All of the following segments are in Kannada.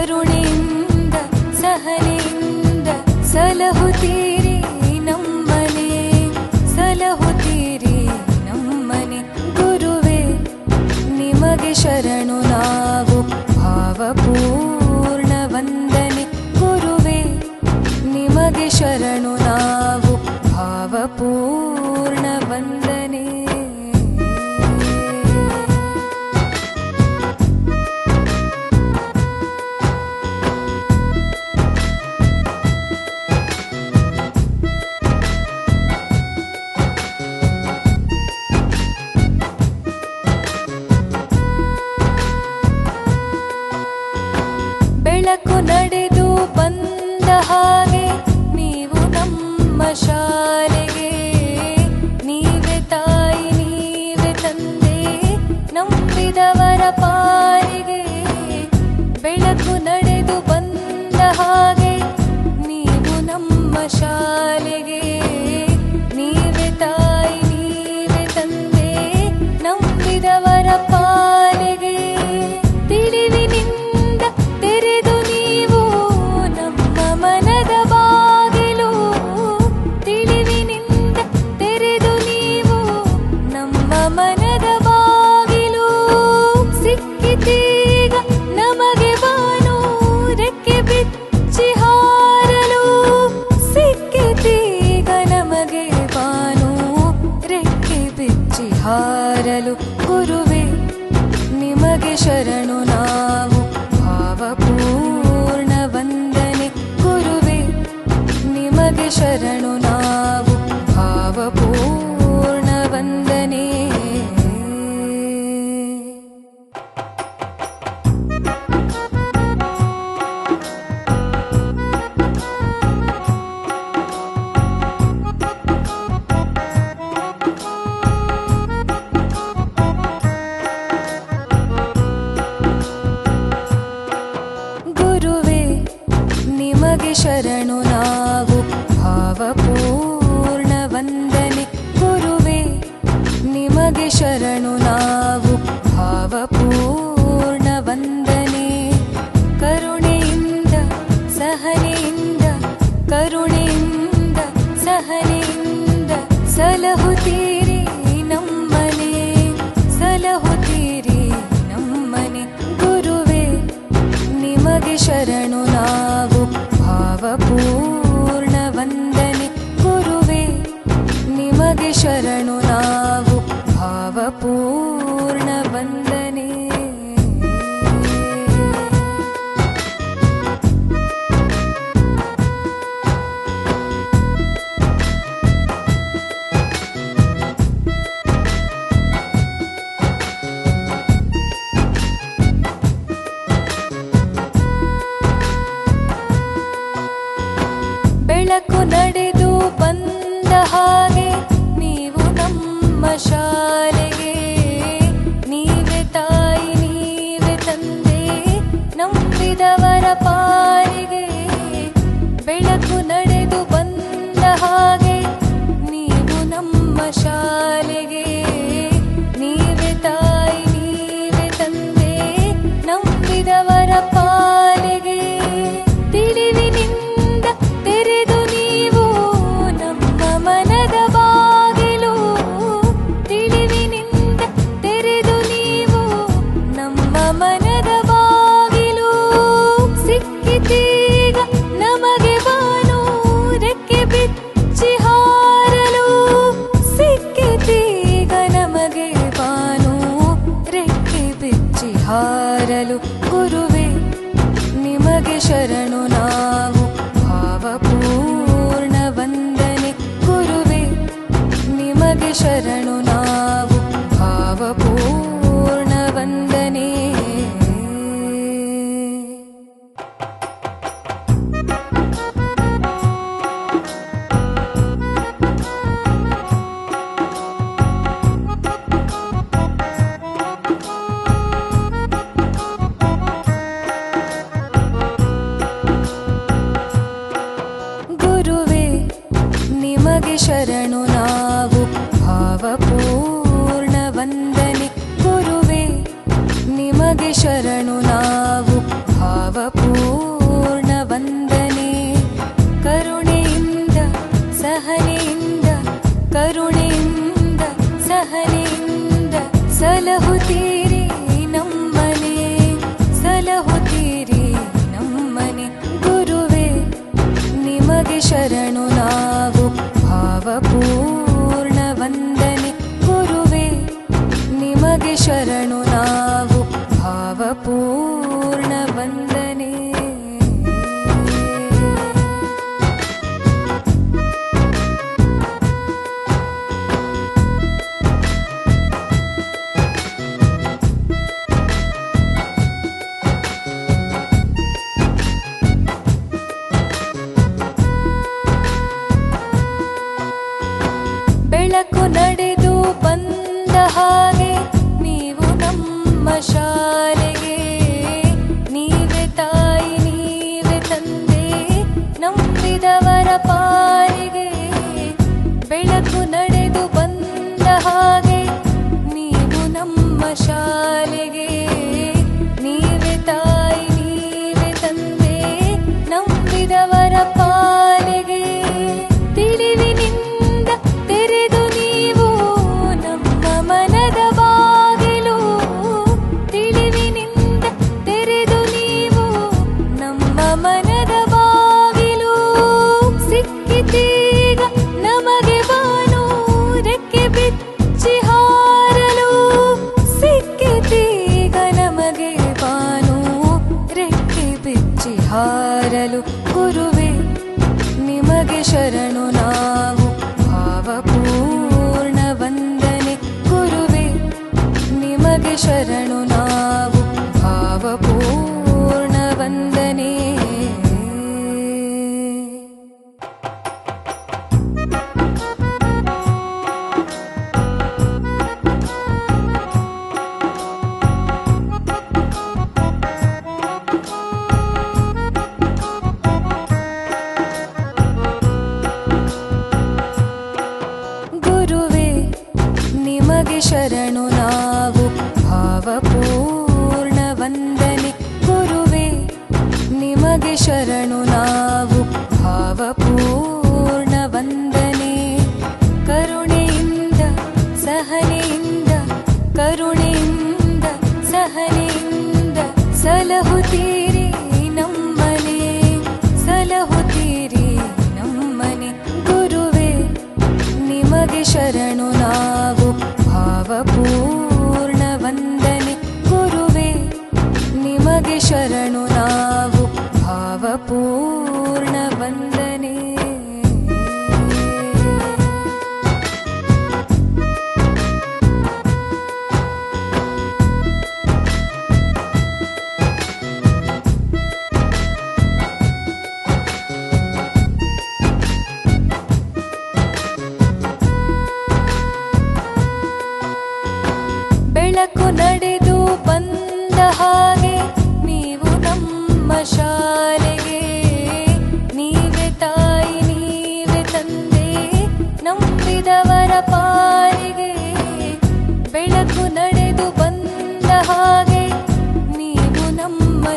करुणे ಬೆಳಕು ನಡೆದು ಬಂದ ಹಾಗೆ ನೀವು ನಮ್ಮ ಶಾಲೆಗೆ. ನೀವೇ ತಾಯಿ, ನೀವೇ ತಂದೆ, ನಂಬಿದವರ ಪಾಲಿಗೆ. ಬೆಳಕು ನಡೆದು ಬಂದ ಹಾಗೆ ನೀವು ನಮ್ಮ ಶಾಲೆಗೆ. ನಿಮಗೆ ಶರಣು ನಾವು ಸಿಕ್ಕಿತೀಗ ನಮಗೆ ಬಾನು, ರೆಕ್ಕೆ ಬಿಚ್ಚಿ ಹಾರಲು. ಸಿಕ್ಕಿತೀಗ ನಮಗೆ ಬಾನು, ರೆಕ್ಕೆ ಬಿಚ್ಚಿ ಹಾರಲು. ನಿಮಗೆ ಶರಣು ನಾವು. ಭಾವಪೂರ್ಣ ವಂದನೆ. ಗುರುವೇ, ನಿಮಗೆ ಶರಣು ನಾವು. ಭಾವಪೂರ್ಣ ಶರಣು ನಾವು ಭಾವಪೂರ್ಣ ವಂದನೆ. ಗುರುವೆ, ನಿಮಗೆ ಶರಣು ನಾವು ಭಾವಪೂರ್ಣ ವಂದನೆ. ಕರುಣೆಯಿಂದ, ಸಹನೆಯಿಂದ ಕರುಣೆಯಿಂದ, ಸಹನೆಯಿಂದ ಸಲಹುತ್ತೀರಿ ನಮ್ಮನೆ. ಸಲಹುತ್ತೀರಿ ನಮ್ಮನೆ. ಗುರುವೆ, ನಿಮಗೆ ಶರಣು ಬಡವರ ಪಾಲಿಗೆ ಬೆಳಕು ನಡೆದು ಬಂದ ಹಾಗೆ ನೀವು ನಮ್ಮ ಶಾಲೆಗೆ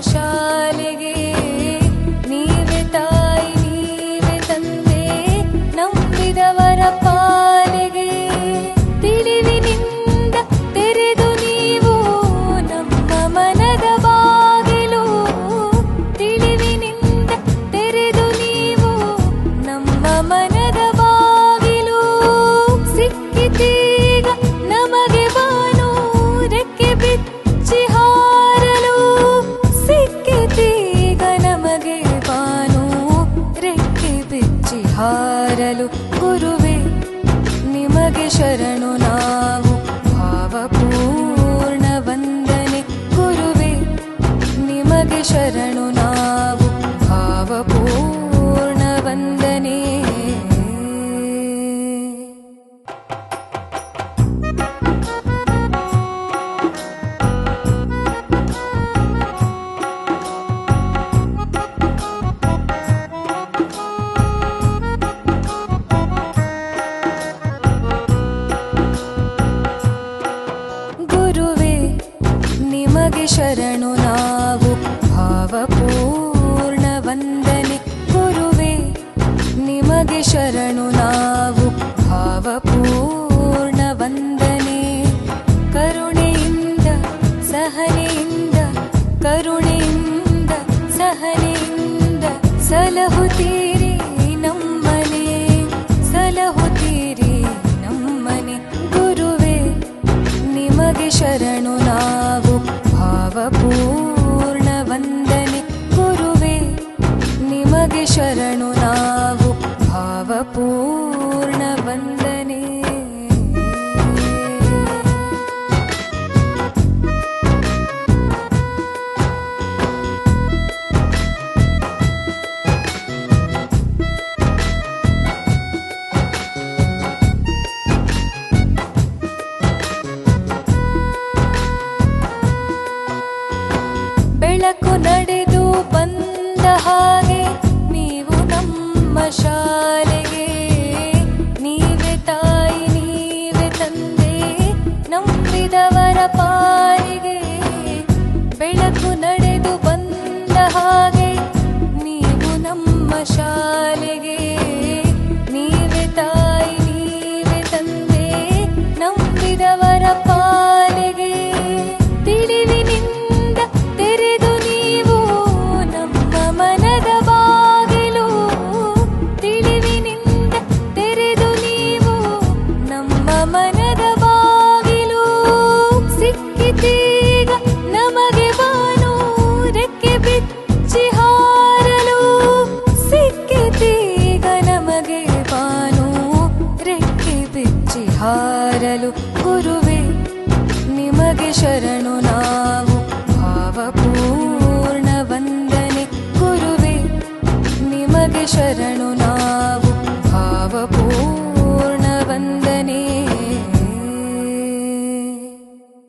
shine. ಸಾರಲು ಗುರುವೇ ನಿಮಗೆ ಶರಣು ನಾವು. ಭಾವಪೂರ್ಣ ವಂದನೆ ಗುರುವೇ ನಿಮಗೆ ಶರಣು लहुती ಬೆಳಕು ನಡೆದು ಬಂದ ಹಾಗೆ ನೀವು ನಮ್ಮ ಶಾಲೆಗೆ ನೀವೆ ತಾಯಿ ನೀವೆ ತಂದೆ ನಂಬಿದವರ ಪಾಲ